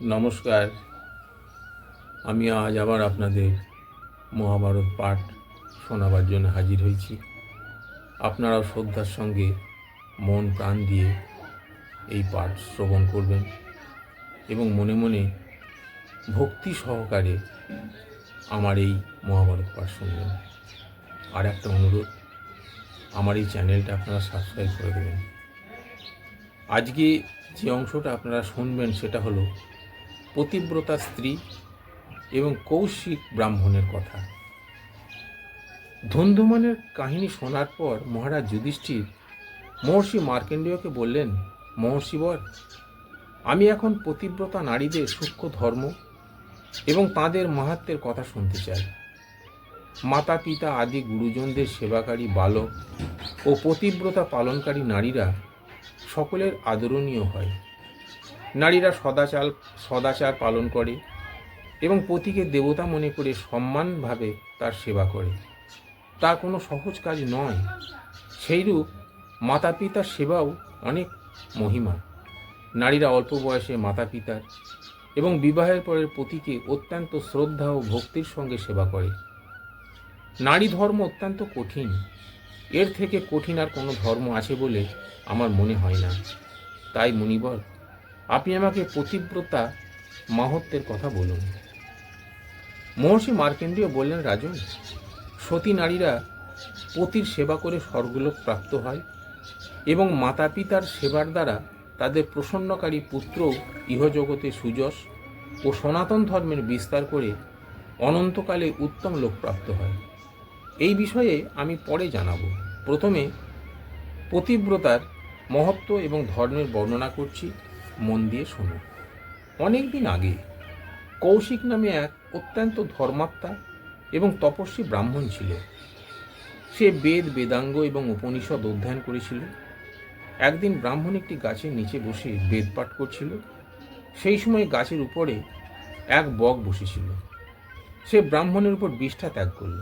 নমস্কার। আমি আজ আবার আপনাদের মহাভারত পাঠ শোনাবার জন্য হাজির হয়েছি। আপনারাও শ্রদ্ধার সঙ্গে মন প্রাণ দিয়ে এই পাঠ শ্রবণ করবেন এবং মনে মনে ভক্তি সহকারে আমার এই মহাভারত পাঠ শুনবেন। আর একটা অনুরোধ, আমার এই চ্যানেলটা আপনারা সাবস্ক্রাইব করে দেবেন। আজকে যে অংশটা আপনারা শুনবেন সেটা হলো পতিব্রতা স্ত্রী এবং কৌশিক ব্রাহ্মণের কথা। ধুন্ধুমানের কাহিনী শোনার পর মহারাজ যুধিষ্ঠির মহর্ষি মার্কেন্ডেয়কে বললেন মহর্ষিবর আমি এখন পতিব্রতা নারীদের সূক্ষ্ম ধর্ম এবং তাদের মাহাত্মের কথা শুনতে চাই। মাতা পিতা আদি গুরুজনদের সেবাকারী বালক ও পতিব্রতা পালনকারী নারীরা সকলের আদরণীয় হয়। নারীরা সদাচার সদাচার পালন করে এবং পতিকে দেবতা মনে করে সম্মানভাবে তার সেবা করে। তা কোনো সহজ কাজ নয়। সেইরূপ মাতা পিতার সেবাও অনেক মহিমা। নারীরা অল্প বয়সে মাতা পিতার এবং বিবাহের পরের পতিকে অত্যন্ত শ্রদ্ধা ও ভক্তির সঙ্গে সেবা করে। নারী ধর্ম অত্যন্ত কঠিন। এর থেকে কঠিন আর কোনো ধর্ম আছে বলে আমার মনে হয় না। তাই মুনিবর আপনি আমাকে পতিব্রতা মাহাত্মের কথা বলুন। মহর্ষি মার্কেন্দ্রীয় বললেন, রাজন, সতী নারীরা পতির সেবা করে স্বর্গলোক প্রাপ্ত হয় এবং মাতা পিতার সেবার দ্বারা তাদের প্রসন্নকারী পুত্র ইহজগতে সুযশ ও সনাতন ধর্মের বিস্তার করে অনন্তকালে উত্তম লোক প্রাপ্ত হয়। এই বিষয়ে আমি পরে জানাব। প্রথমে পতিব্রতার মহত্ব এবং ধর্মের বর্ণনা করছি। মন দিয়ে শোনো। অনেক দিন আগে কৌশিক নামে এক অত্যন্ত ধর্মাত্মা এবং তপস্বী ব্রাহ্মণ ছিল। সে বেদ, বেদাঙ্গ এবং উপনিষদ অধ্যয়ন করেছিল। একদিন ব্রাহ্মণ একটি গাছের নিচে বসে বেদ পাঠ করছিল। সেই সময় গাছের উপরে এক বক বসেছিল। সে ব্রাহ্মণের উপর বিষ্ঠা ত্যাগ করল।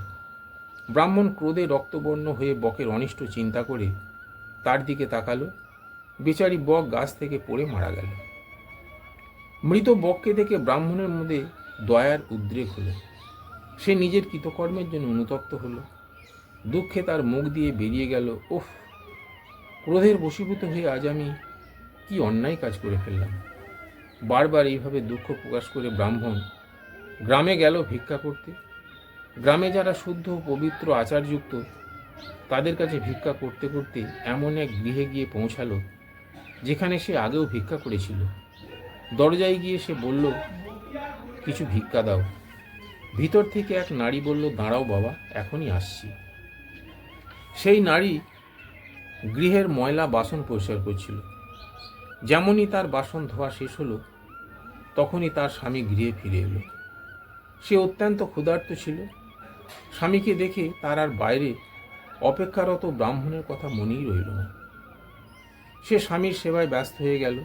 ব্রাহ্মণ ক্রোধে রক্তবর্ণ হয়ে বকের অনিষ্ট চিন্তা করে তার দিকে তাকালো। বেচারি বক গাছ থেকে পড়ে মারা গেল। মৃত বককে দেখে ব্রাহ্মণের মধ্যে দয়ার উদ্রেক হলো। সে নিজের কৃতকর্মের জন্য অনুতপ্ত হলো। দুঃখে তার মুখ দিয়ে বেরিয়ে গেল, ওফ, ক্রোধের বশীভূত হয়ে আজ আমি কি অন্যায় কাজ করে ফেললাম? বারবার এইভাবে দুঃখ প্রকাশ করে ব্রাহ্মণ গ্রামে গেল ভিক্ষা করতে। গ্রামে যারা শুদ্ধ পবিত্র আচারযুক্ত, তাদের কাছে ভিক্ষা করতে করতে এমন এক গৃহে গিয়ে পৌঁছালো যেখানে সে আগেও ভিক্ষা করেছিল। দরজায় গিয়ে সে বলল, কিছু ভিক্ষা দাও। ভিতর থেকে এক নারী বলল, দাঁড়াও বাবা, এখনই আসছি। সেই নারী গৃহের ময়লা বাসন পরিষ্কার করছিল। যেমনই তার বাসন ধোয়া শেষ হলো, তখনই তার স্বামী গৃহে ফিরে এলো। সে অত্যন্ত ক্ষুধার্ত ছিল। স্বামীকে দেখে তার আর বাইরে অপেক্ষারত ব্রাহ্মণের কথা মনেই রইল না। সে স্বামীর সেবায় ব্যস্ত হয়ে গেল।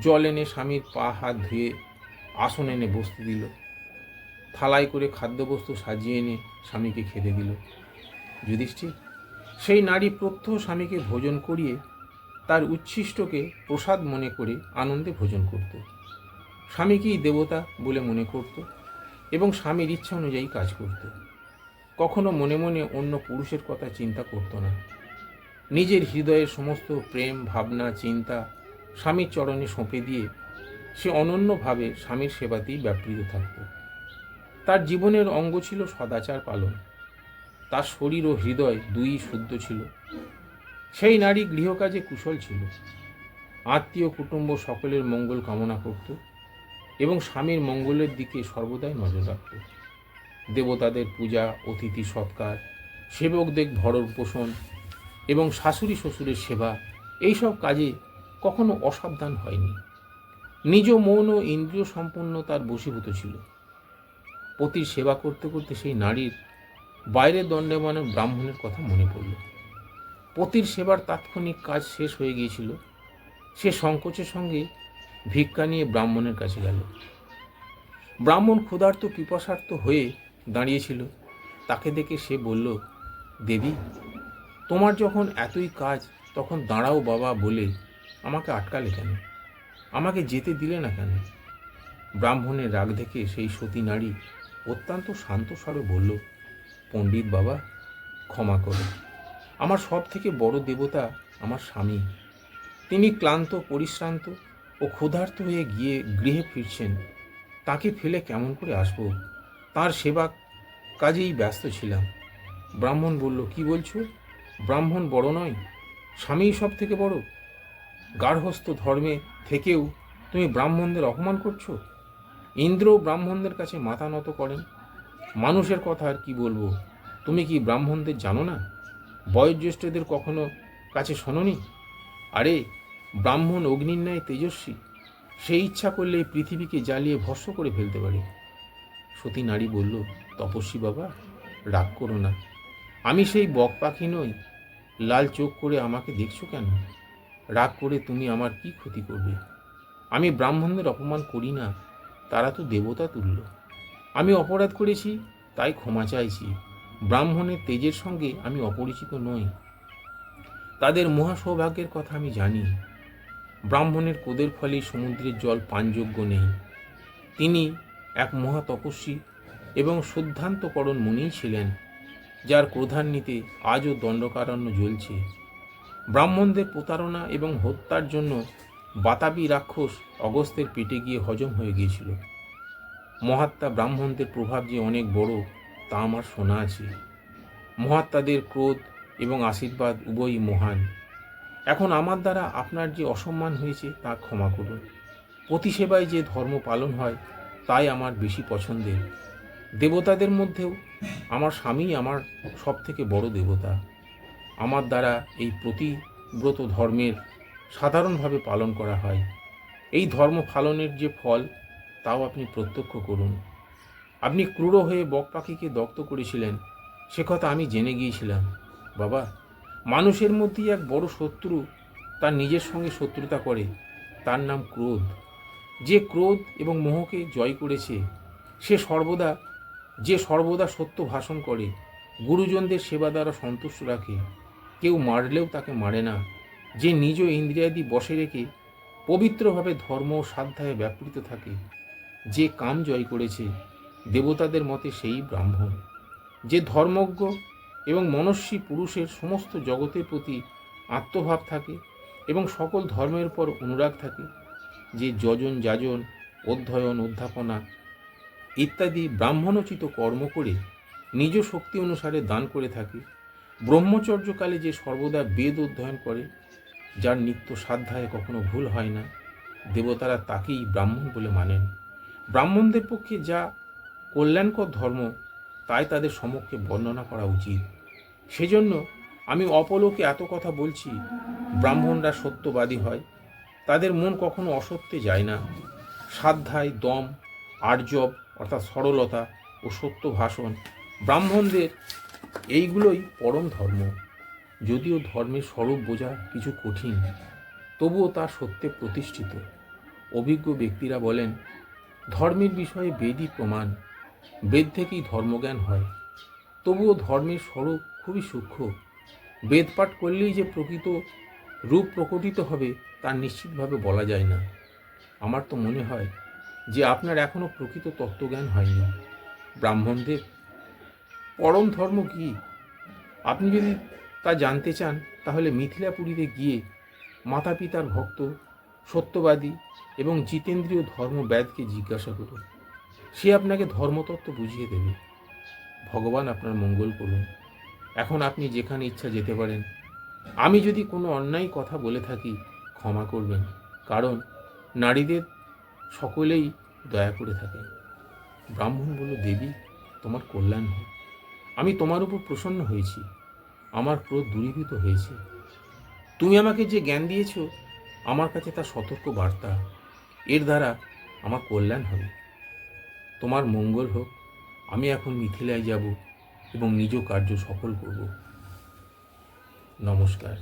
জল এনে স্বামীর পা হাত ধুয়ে আসন এনে বসতে দিল। থালায় করে খাদ্যবস্তু সাজিয়ে এনে স্বামীকে খেতে দিল। যুধিষ্ঠির, সেই নারী প্রত্যহ স্বামীকে ভোজন করিয়ে তার উচ্ছিষ্টকে প্রসাদ মনে করে আনন্দে ভোজন করত। স্বামীকেই দেবতা বলে মনে করত এবং স্বামীর ইচ্ছা অনুযায়ী কাজ করত। কখনো মনে মনে অন্য পুরুষের কথা চিন্তা করতো না। নিজের হৃদয়ের সমস্ত প্রেম, ভাবনা, চিন্তা স্বামীর চরণে সঁপে দিয়ে সে অনন্যভাবে স্বামীর সেবাতেই ব্যাপৃত থাকত। তার জীবনের অঙ্গ ছিল সদাচার পালন। তার শরীর ও হৃদয় দুই শুদ্ধ ছিল। সেই নারী গৃহকাজে কুশল ছিল। আত্মীয়, কুটুম্ব সকলের মঙ্গল কামনা করত এবং স্বামীর মঙ্গলের দিকে সর্বদাই নজর রাখত। দেবতাদের পূজা, অতিথি সৎকার, সেবকদের ভরণ পোষণ এবং শাশুড়ি শ্বশুরের সেবা, এইসব কাজে কখনো অসাবধান হয়নি। নিজ মন ও ইন্দ্রিয় সম্পন্ন তার বশীভূত ছিল। পতির সেবা করতে করতে সেই নারীর বাইরের দণ্ডবান ব্রাহ্মণের কথা মনে পড়ল। পতির সেবার তাৎক্ষণিক কাজ শেষ হয়ে গিয়েছিল। সে সংকোচের সঙ্গে ভিক্ষা নিয়ে ব্রাহ্মণের কাছে গেল। ব্রাহ্মণ ক্ষুধার্ত পিপাসার্থ হয়ে দাঁড়িয়েছিল। তাকে দেখে সে বলল, দেবী তোমার যখন এতই কাজ, তখন দাঁড়াও বাবা বলে আমাকে আটকালে কেন? আমাকে যেতে দিলে না কেন? ব্রাহ্মণের রাগ দেখে সেই সতী নারী অত্যন্ত শান্ত স্বরে বলল, পণ্ডিত বাবা, ক্ষমা করো। আমার সব থেকে বড় দেবতা আমার স্বামী। তিনি ক্লান্ত, পরিশ্রান্ত ও ক্ষুধার্ত হয়ে গিয়ে গৃহে ফিরছেন। তাকে ফেলে কেমন করে আসব? তার সেবা কাজেই ব্যস্ত ছিলাম। ব্রাহ্মণ বলল, কি বলছো? ব্রাহ্মণ বড় নয়, স্বামীই সব থেকে বড়। গার্হস্থ ধর্মে থেকেও তুমি ব্রাহ্মণদের অপমান করছ? ইন্দ্র ব্রাহ্মণদের কাছে মাথা নত করেন। মানুষের কথা আর কি বলব, তুমি কি ব্রাহ্মণদের জানো না? বয়োজ্যেষ্ঠদের কখনো কাছে শোনোনি? আরে, ব্রাহ্মণ অগ্নির ন্যায় তেজস্বী, সে ইচ্ছা করলে পৃথিবীকে জ্বালিয়ে ভস্ম করে ফেলতে পারে। সতী নারী বলল, তপস্বী বাবা, রাগ করো না। আমি সেই বক পাখি নই। লাল চোখ করে আমাকে দেখছ কেন? রাগ করে তুমি আমার কি ক্ষতি করবে? আমি ব্রাহ্মণদের অপমান করি না, তারা তো দেবতা তুল্য। আমি অপরাধ করেছি, তাই ক্ষমা চাইছি। ব্রাহ্মণের তেজের সঙ্গে আমি অপরিচিত নই। তাদের মহা সৌভাগ্যের কথা আমি জানি। ব্রাহ্মণের কোদের ফলে সমুদ্রের জল পানযোগ্য নেই। তিনি এক মহা তপস্বী এবং শুদ্ধান্তকরণ মুনিই ছিলেন। যার ক্রোধান্বিতে আজও দণ্ডকারণ্য জ্বলছে। ব্রাহ্মণদের প্রতারণা এবং হত্যার জন্য বাতাবি রাক্ষস অগস্ত্যের পেটে গিয়ে হজম হয়ে গিয়েছিল। মহাত্মা ব্রাহ্মণদের প্রভাব যে অনেক বড়, তা আমার শোনা আছে। মহাত্মাদের ক্রোধ এবং আশীর্বাদ উভয়ই মহান। এখন আমার দ্বারা আপনার যে অসম্মান হয়েছে, তা ক্ষমা করুন। প্রতিসেবায় যে ধর্ম পালন হয়, তাই আমার বেশি পছন্দের। দেবতাদের মধ্যেও আমার স্বামী আমার সব থেকে বড় দেবতা। আমার দ্বারা এই প্রতিব্রত ধর্মের সাধারণভাবে পালন করা হয়। এই ধর্ম পালনের যে ফল, তাও আপনি প্রত্যক্ষ করুন। আপনি ক্রূর হয়ে বক পাখিকে দগ্ধ করেছিলেন, সে কথা আমি জেনে গিয়েছিলাম। বাবা, মানুষের মধ্যেই এক বড় শত্রু তার নিজের সঙ্গে শত্রুতা করে, তার নাম ক্রোধ। যে ক্রোধ এবং মোহকে জয় করেছে, সে সর্বদা যে সর্বদা সত্য ভাষণ করে, গুরুজনদের সেবা দ্বারা সন্তুষ্ট রাখে। কেউ মারলেও তাকে মারে না। যে নিজ ইন্দ্রিয়াদি বসে রেখে পবিত্রভাবে ধর্ম ও সাধ্যায় ব্যাপৃত থাকে, যে কাম জয় করেছে, দেবতাদের মতে সেই ব্রাহ্মণ। যে ধর্মজ্ঞ এবং মনস্বী পুরুষের সমস্ত জগতের প্রতি আত্মভাব থাকে এবং সকল ধর্মের পর অনুরাগ থাকে, যে যজন যাজন অধ্যয়ন, অধ্যাপনা ইত্যাদি ব্রাহ্মণোচিত কর্ম করে নিজ শক্তি অনুসারে দান করে থাকে। ব্রহ্মচর্যকালে যে সর্বদা বেদ অধ্যয়ন করে, যার নিত্য সাধ্যায় কখনো ভুল হয় না, দেবতারা তাকেই ব্রাহ্মণ বলে মানেন। ব্রাহ্মণদের পক্ষে যা কল্যাণকর ধর্ম, তাই তাদের সমক্ষে বর্ণনা করা উচিত। সেজন্য আমি অপলোকে এত কথা বলছি, ব্রাহ্মণরা সত্যবাদী হয়, তাদের মন কখনো অসত্যে যায় না। সাধ্যায় দম, আর্জব অর্থাৎ সরলতা ও সত্য ভাষণ ব্রাহ্মণদের এইগুলোই পরম ধর্ম। যদিও ধর্মের স্বরূপ বোঝা কিছু কঠিন, তবুও তা সত্যে প্রতিষ্ঠিত। অভিজ্ঞ ব্যক্তিরা বলেন, ধর্মের বিষয়ে বেদই প্রমাণ, বেদ থেকেই ধর্মজ্ঞান হয়। তবুও ধর্মের স্বরূপ খুবই সূক্ষ্ম। বেদপাঠ করলেই যে প্রকৃত রূপ প্রকটিত হবে তা নিশ্চিতভাবে বলা যায় না। আমার তো মনে হয় যে আপনার এখনও প্রকৃত তত্ত্বজ্ঞান হয়নি। ব্রাহ্মণদের পরম ধর্ম কি? আপনি যদি তা জানতে চান, তাহলে মিথিলাপুরীতে গিয়ে মাতা পিতার ভক্ত, সত্যবাদী এবং জিতেন্দ্রীয় ধর্মব্যাদকে জিজ্ঞাসা করুন। সে আপনাকে ধর্মতত্ত্ব বুঝিয়ে দেবে। ভগবান আপনার মঙ্গল করুন। এখন আপনি যেখানে ইচ্ছা যেতে পারেন। আমি যদি কোনো অন্যায় কথা বলে থাকি, ক্ষমা করবেন। কারণ নারীদের সকলেই দয়া করে থাকে। ব্রাহ্মণ বলল, দেবী, তোমার কল্যাণ হোক। আমি তোমার উপর প্রসন্ন হয়েছি। আমার ক্রোধ দূরীভূত হয়েছে। তুমি আমাকে যে জ্ঞান দিয়েছ, আমার কাছে তা সতর্ক বার্তা। এর দ্বারা আমার কল্যাণ হবে। তোমার মঙ্গল হোক। আমি এখন মিথিলায় যাব এবং নিজ কার্য সফল করব। নমস্কার।